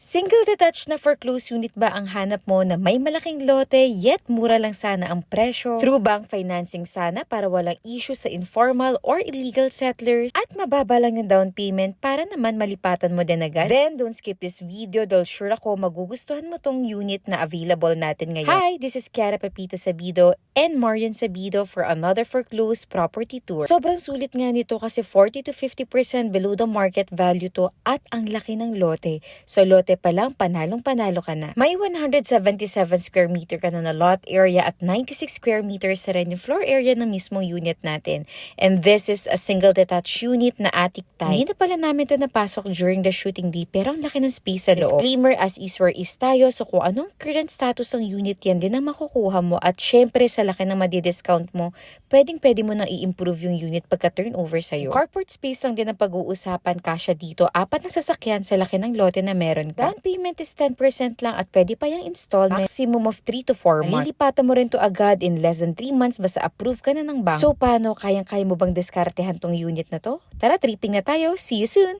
Single detached na foreclosed unit ba ang hanap mo na may malaking lote yet mura lang sana ang presyo? Through bank financing sana para walang issue sa informal or illegal settlers at mababa lang yung down payment para naman malipatan mo din agad? Then don't skip this video dahil sure ako magugustuhan mo tong unit na available natin ngayon. Hi, this is Kiara Pepito Sabido and Marian Sabido for another foreclosed property tour. Sobrang sulit nga nito kasi 40 to 50% below the market value to at ang laki ng lote. So lote pa lang, panalong panalo ka na. May 177 square meter ka na na lot area at 96 square meters sa rin yung floor area ng mismong unit natin. And this is a single detached unit na attic type. Hindi na pala namin ito napasok during the shooting day pero ang laki ng space sa loob. Disclaimer as is where is tayo so kung anong current status ng unit yan din ang makukuha mo at syempre sa laki ng madi-discount mo, pwedeng pwede mo nang i-improve yung unit pagka turnover sa'yo. Carport space lang din ang pag-uusapan kasya dito. Apat na sasakyan sa laki ng lote na meron ka. Down payment is 10% lang at pwede pa yung installment. Maximum of 3 to 4 months. Lilipatan mo rin to agad in less than 3 months basta approve ka na ng bank. So paano, kayang-kaya mo bang diskartehan tong unit na to? Tara, tripping na tayo. See you soon!